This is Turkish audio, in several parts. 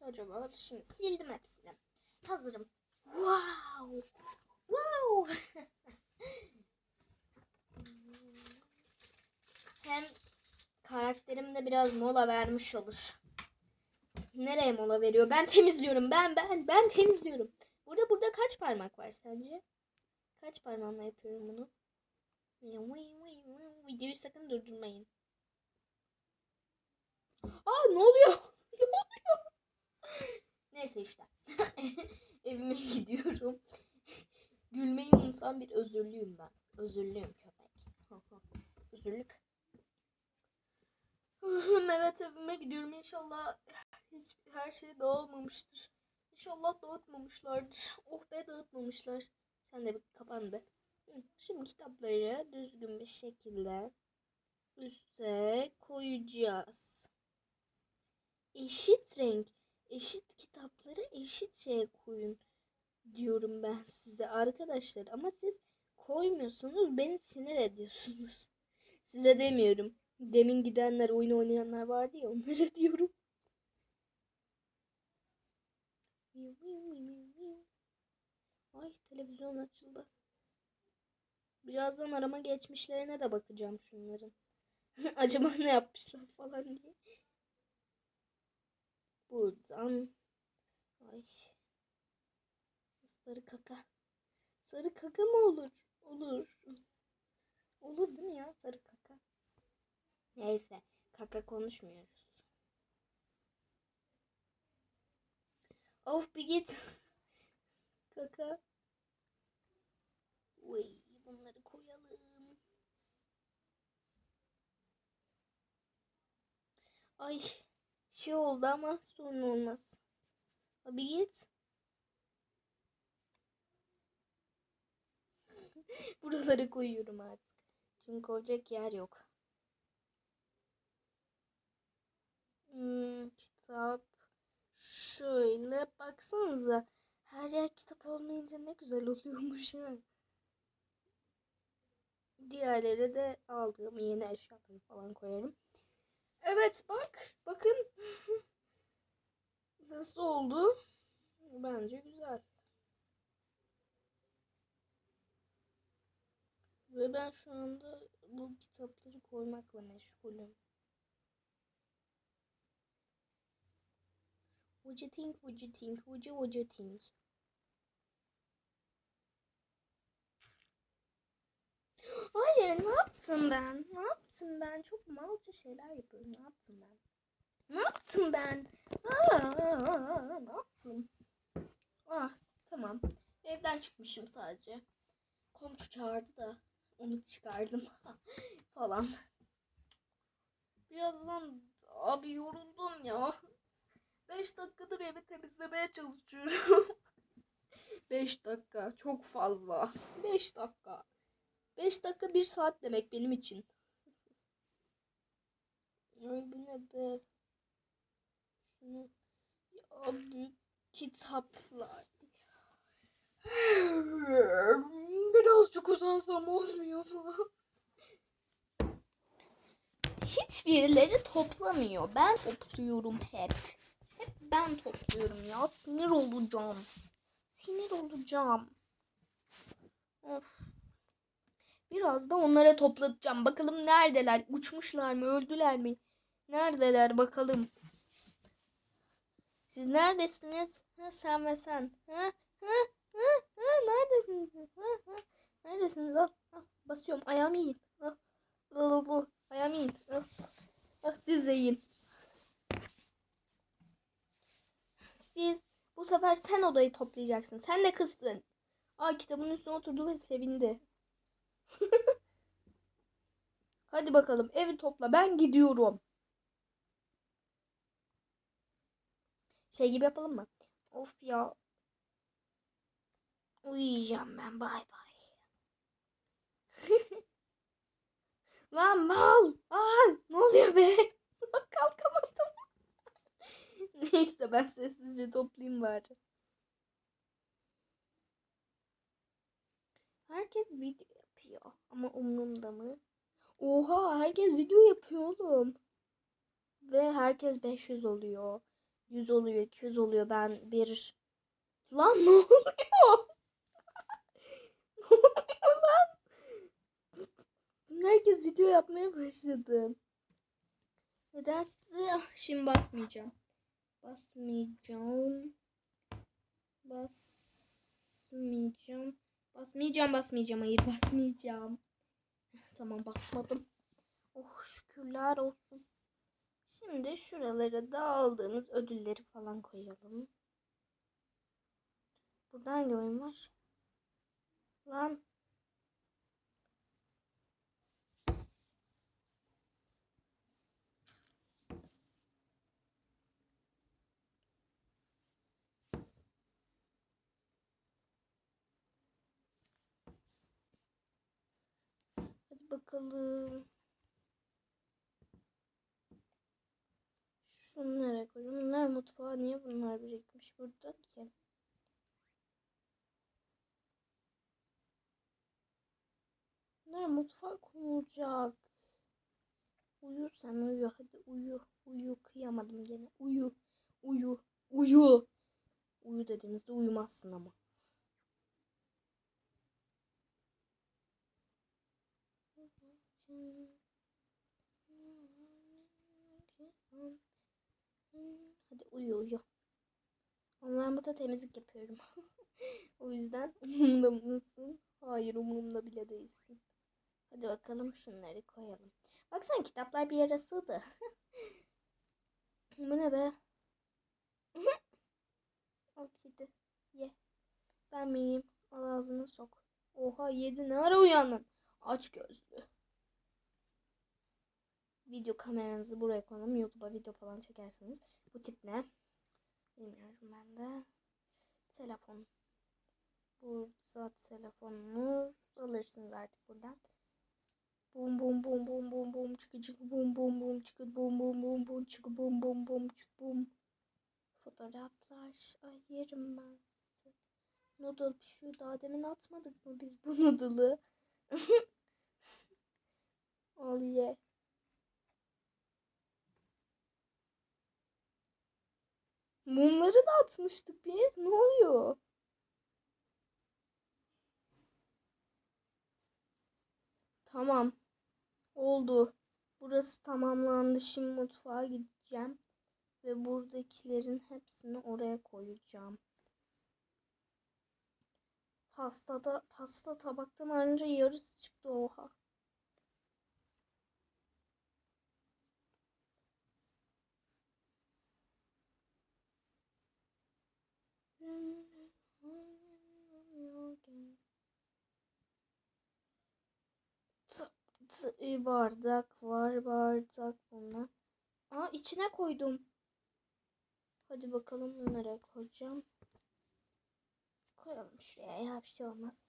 Acaba şimdi sildim hepsini. Hazırım. Wow. Wow. Hem karakterim de biraz mola vermiş olur. Nereye mola veriyor? Ben temizliyorum. Ben ben ben temizliyorum. Burada burada kaç parmak var sence? Kaç parmağımla yapıyorum bunu? Videoyu sakın durdurmayın. Aa ne oluyor? Neyse işte. Evime gidiyorum. Gülmeyi unutan bir özürlüyüm ben. Özürlüyüm köpek. Özürlük. evet evime gidiyorum inşallah hiç her şey dağılmamıştır. İnşallah dağıtmamışlardır. Oh be dağıtmamışlar. Sen de bir kapan be. Şimdi kitapları düzgün bir şekilde üste koyacağız. Eşit renk, eşit kitapları eşit şeye koyun diyorum ben size arkadaşlar. Ama siz koymuyorsunuz, beni sinir ediyorsunuz. Size demiyorum. Demin gidenler, oyun oynayanlar vardı ya onlara diyorum. Ay televizyon açıldı. Birazdan arama geçmişlerine de bakacağım şunların. Acaba ne yapmışlar falan diye. Buradan. Ay. Sarı kaka. Sarı kaka mı olur? Olur. Olur değil mi ya sarı kaka? Neyse. Kaka konuşmuyoruz. Of bir git. Kaka. Uy, bunları koyalım. Ay şey oldu ama sorun olmaz. Abi git. Buraları koyuyorum artık. Çünkü koyacak yer yok. Hmm, kitap. Şöyle baksanıza. Her yer kitap olmayınca ne güzel oluyormuş ha. Diğerleri de aldığım yeni eşyaları falan koyarım. Evet bak. Bakın. Nasıl oldu? Bence güzel. Ve ben şu anda bu kitapları koymakla meşgulüm. What you think, what you think, what you, what you think? Hayır, ne yaptım ben? Ne yaptım ben? Çok malca şeyler yapıyorum. Ne yaptım ben? Ne yaptım ben? Aa, ne yaptım? Ah, tamam. Evden çıkmışım sadece. Komşu çağırdı da onu çıkardım falan. Birazdan abi yoruldum ya. 5 dakikadır evi temizlemeye çalışıyorum. 5 dakika çok fazla. 5 dakika. 5 dakika 1 saat demek benim için. Ay bu be? Şunu abi kitaplar. Birazcık uzansam olmuyor mu? Hiçbirileri toplamıyor. Ben topluyorum hep. Hep ben topluyorum ya. Sinir olacağım. Sinir olacağım. Of. Biraz da onlara toplatacağım. Bakalım neredeler? Uçmuşlar mı? Öldüler mi? Neredeler bakalım. Siz neredesiniz? Ha, sen ve sen. Ha? Ha? Ha? Ha? Neredesiniz? Ha? Ha? Neredesiniz? Al. Al. Basıyorum. Ayağımı yiyin. Al. Al, al, al. Ayağımı yiyin. Al. Al, siz de yiyin. Siz bu sefer sen odayı toplayacaksın. Sen de kızdın. Aa kitabın üstüne oturdu ve sevindi. Hadi bakalım evi topla. Ben gidiyorum. Şey gibi yapalım mı? Of ya. Uyuyacağım ben. Bay bay. Lan mal. Aa, ne oluyor be? Kalkamadım. Neyse ben sessizce toplayayım bari. Herkes video yapıyor. Ama umurumda mı? Oha herkes video yapıyor oğlum. Ve herkes 500 oluyor. 100 oluyor, 200 oluyor. Ben bir... Lan ne oluyor? ne oluyor lan? Herkes video yapmaya başladı. Nedense ah, şimdi basmayacağım. Basmayacağım. Basmayacağım. Basmayacağım, basmayacağım. Hayır, basmayacağım. Tamam, basmadım. Oh, şükürler olsun. Şimdi şuralara da aldığımız ödülleri falan koyalım. Burada hangi oyun var? Lan. Hadi bakalım. Şunu nereye koyayım? Bunlar mutfağa niye bunlar birikmiş burada ki? Bunlar mutfağa konulacak. Uyu sen uyu hadi uyu. Uyu kıyamadım gene. Uyu. Uyu. Uyu. Uyu dediğimizde uyumazsın ama. Hadi uyu uyu. Ama ben burada temizlik yapıyorum. o yüzden umurumda mısın? Hayır umurumda bile değilsin. Hadi bakalım şunları koyalım. Baksana kitaplar bir yere sığdı. Bu ne be? Al kedi. Ye. Ben miyim? Al ağzına sok. Oha yedi ne ara uyandın? Aç gözlü. Video kameranızı buraya koyalım. YouTube'a video falan çekerseniz. Bu tip ne? Bilmiyorum ben de. Telefon. Burada telefonunu alırsınız artık buradan. Bum bum bum bum bum bum çıkı çıkı bum bum bum çıkı bum bum bum bum çıkı bum bum bum çıkı bum. Fotoğraflar. Ay yerim ben sizi. Noodle pişiyor. Daha demin atmadık mı biz bu noodle'ı? Al ye. Mumları da atmıştık biz. Ne oluyor? Tamam. Oldu. Burası tamamlandı. Şimdi mutfağa gideceğim. Ve buradakilerin hepsini oraya koyacağım. Pastada, pasta tabaktan ayrıca yarısı çıktı. Oha. Bardak var bardak bunlar. Aa içine koydum. Hadi bakalım bunlara koyacağım. Koyalım şuraya ya bir şey olmaz.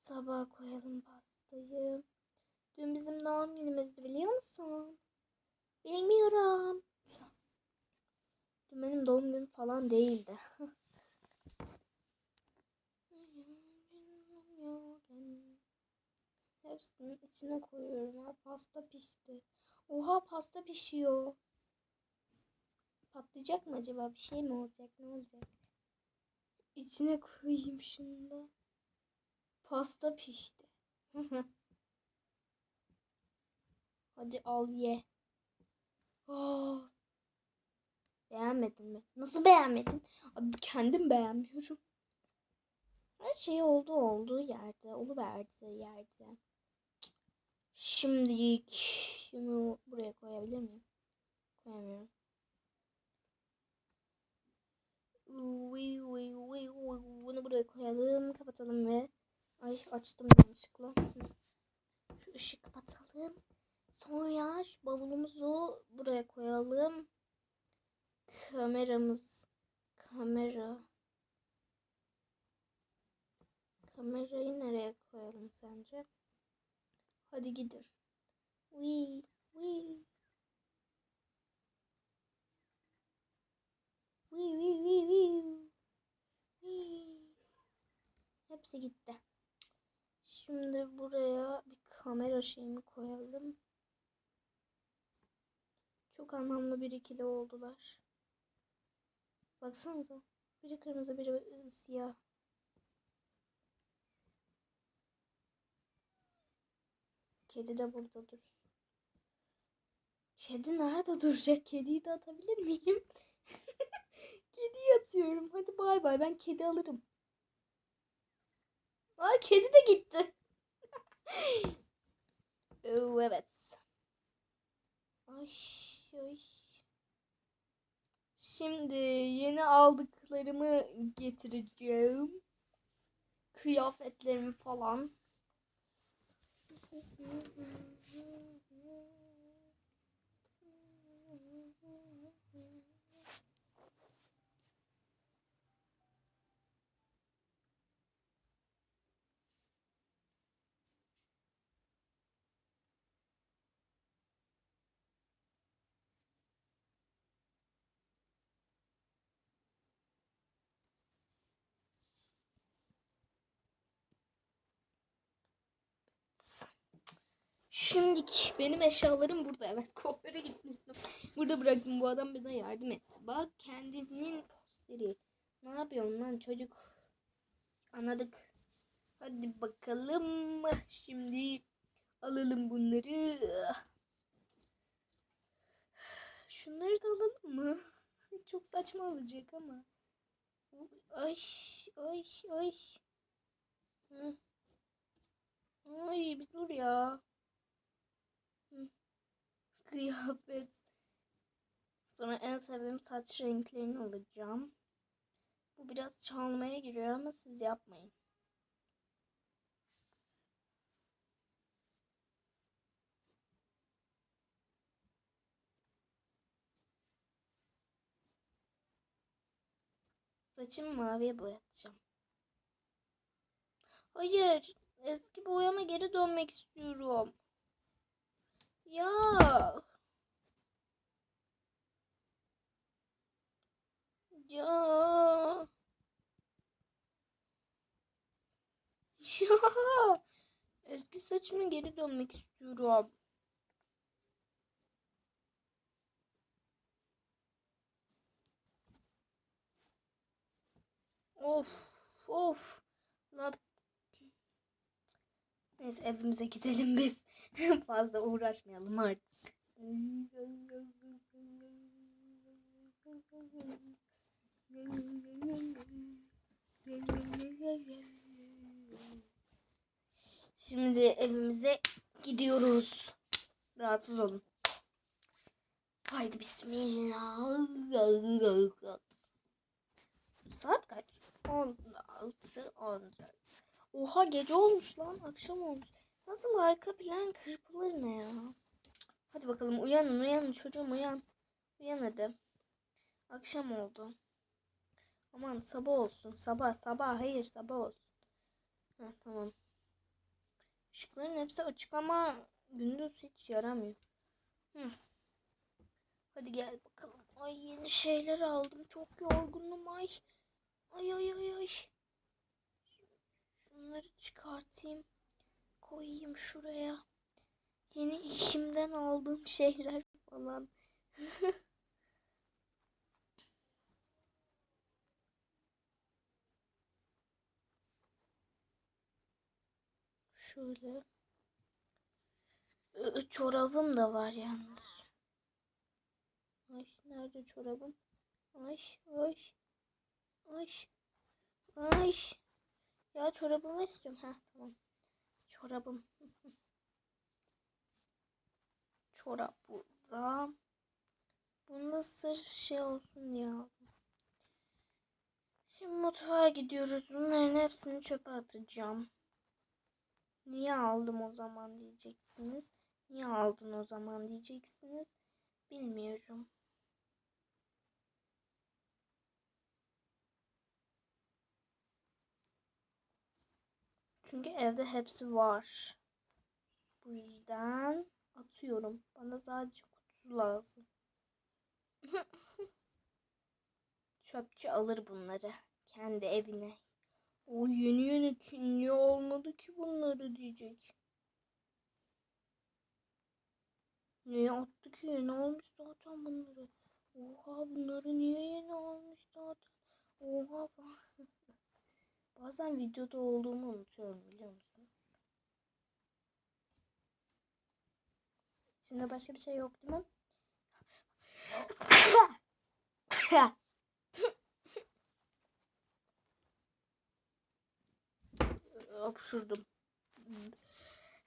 Sabah koyalım pastayı. Dün bizim doğum günümüzdü biliyor musun? Bilmiyorum. Dün benim doğum günüm falan değildi. Hepsinin içine koyuyorum. Ha, pasta pişti. Oha pasta pişiyor. Patlayacak mı acaba? Bir şey mi olacak? Ne olacak? İçine koyayım şunu da. Pasta pişti. Hadi al ye. Oh. Beğenmedin mi? Nasıl beğenmedin? Abi kendim beğenmiyorum. Her şey oldu olduğu yerde. Oluverdi yerde. Şimdilik şunu buraya koyabilir miyim? Koyamıyorum. Bunu buraya koyalım. Kapatalım ve ay açtım yanlışlıkla. Şu ışığı kapatalım. Sonra şu bavulumuzu buraya koyalım. Kameramız kamera kamerayı nereye koyalım sence? Hadi gidin. Wee, wee. Wee, wee, wee, wee. Wee. Hepsi gitti. Şimdi buraya bir kamera şeyini koyalım. Çok anlamlı bir ikili oldular. Baksanıza. Biri kırmızı biri siyah. Kedi de burada dur. Kedi nerede duracak? Kediyi de atabilir miyim? Kediyi atıyorum. Hadi bay bay. Ben kedi alırım. Aa kedi de gitti. Oo, evet. Ay ay. Şimdi yeni aldıklarımı getireceğim. Kıyafetlerimi falan. Thank you. Şimdiki benim eşyalarım burada. Evet kuaföre gitmiştim. Burada bıraktım. Bu adam bana yardım etti. Bak kendinin posteri. Ne yapıyorsun lan çocuk? Anladık. Hadi bakalım. Şimdi alalım bunları. Şunları da alalım mı? Çok saçma olacak ama. Ay ay ay. Ay bir dur ya. Kıyafet. Sonra en sevdiğim saç renklerini alacağım. Bu biraz çalmaya giriyor ama siz yapmayın. Saçımı maviye boyatacağım. Hayır. Eski boyama geri dönmek istiyorum. Ya. Ya. Ya. Eski saçıma geri dönmek istiyorum. Of. Of. La Neyse evimize gidelim biz. Fazla uğraşmayalım artık. Şimdi evimize gidiyoruz. Rahatsız olun. Haydi bismillah. Saat kaç? 16 14. Oha gece olmuş lan. Akşam olmuş. Nasıl arka plan kırpılır ne ya? Hadi bakalım uyanın uyanın çocuğum uyan. Uyan hadi. Akşam oldu. Aman sabah olsun. Sabah sabah hayır sabah olsun. Heh, tamam. Işıkların hepsi açık ama gündüz hiç yaramıyor. Hı. Hadi gel bakalım. Ay yeni şeyler aldım. Çok yorgunum ay. Ay ay ay ay. Şunları çıkartayım. Koyayım şuraya. Yeni işimden aldığım şeyler falan. Şöyle. Çorabım da var yalnız. Ay nerede çorabım? Ay ay. Ay. Ay. Ya çorabımı istiyorum. Ha tamam. Çorabım. Çorap burada. Bunda sırf şey olsun ya. Şimdi mutfağa gidiyoruz. Bunların hepsini çöpe atacağım. Niye aldım o zaman diyeceksiniz. Niye aldın o zaman diyeceksiniz. Bilmiyorum. Çünkü evde hepsi var. Bu yüzden atıyorum. Bana sadece kutusu lazım. Çöpçü alır bunları kendi evine. O yeni yönetim niye olmadı ki bunları diyecek. Niye attı ki? Ne olmuş zaten bunları? Oha bunları niye yeni almışlar? Oha falan. Bazen videoda olduğumu unutuyorum biliyor musun? Şimdi başka bir şey yok değil mi? Hapşurdum.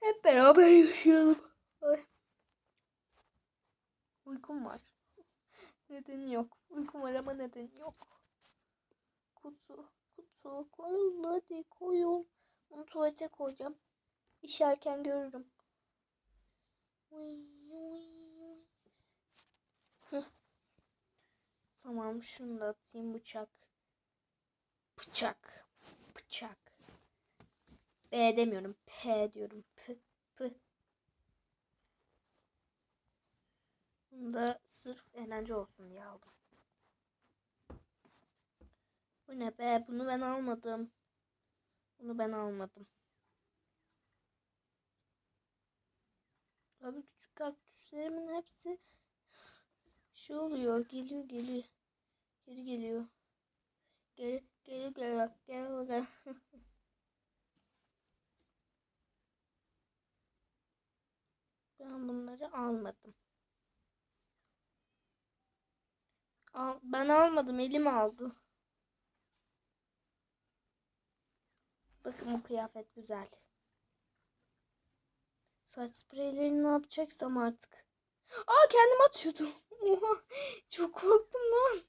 Hep beraber yaşayalım. Ay. Uykum var. Nedeni yok. Uykum var ama nedeni yok. Kutu. Kutu. Koyun hadi koyun. Bunu tuvalete koyacağım. İşerken görürüm. Tamam şunu da atayım bıçak. Bıçak. Bıçak. B demiyorum. P diyorum. P. P. Bunu da sırf eğlence olsun diye aldım. Bu ne be? Bunu ben almadım. Bunu ben almadım. Abi küçük kaktüslerimin hepsi şey oluyor. Geliyor geliyor. Geri geliyor. Gel gel gel gel gel. Ben bunları almadım. Al, ben almadım. Elim aldı. Bakın bu kıyafet güzel. Saç spreylerini ne yapacaksam artık. Aa kendim atıyordum. Çok korktum lan.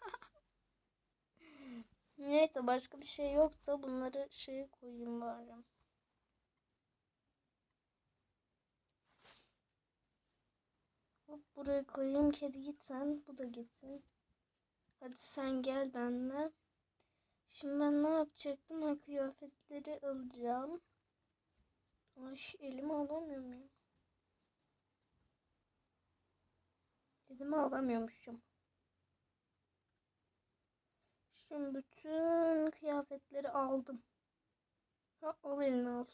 Neyse başka bir şey yoksa bunları şeye koyayım bari. Buraya koyayım. Kedi git sen. Bu da gitsin. Hadi sen gel benimle. Şimdi ben ne yapacaktım? Ha, kıyafetleri alacağım. Ay elimi alamıyorum ya. Elimi alamıyormuşum. Şimdi bütün kıyafetleri aldım. Ha, al elini al.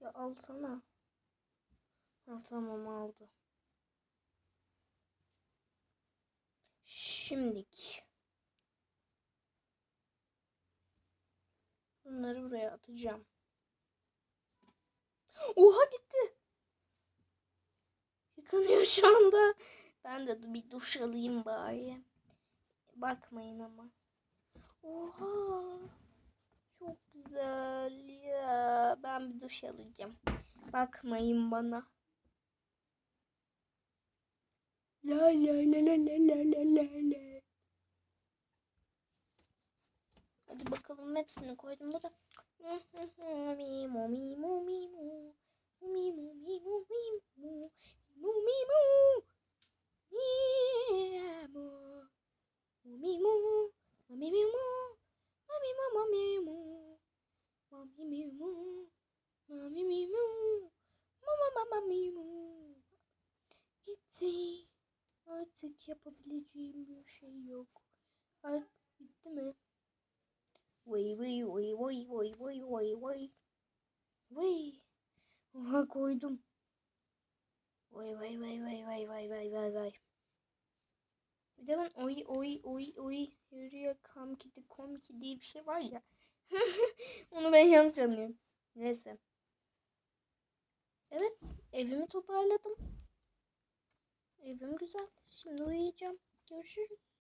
Ya alsana. Ha, tamam aldı. Şimdik. Bunları buraya atacağım. Oha gitti. Yıkanıyor şu anda. Ben de bir duş alayım bari. Bakmayın ama. Oha. Çok güzel ya. Ben bir duş alacağım. Bakmayın bana. La la la la la la la la mimo. Mama mama mimo. Gitti. Artık yapabileceğim bir şey yok. Artık bitti mi? Vay vay vay vay vay vay vay vay. Vay. Oha koydum. Vay vay vay vay vay vay vay vay vay. Bir de ben oy oy oy oy yürüyor kam kidi kom ki diye bir şey var ya. Onu ben yanlış anlıyorum. Neyse. Evet evimi toparladım. Evim güzel. Şimdi uyuyacağım. Görüşürüz.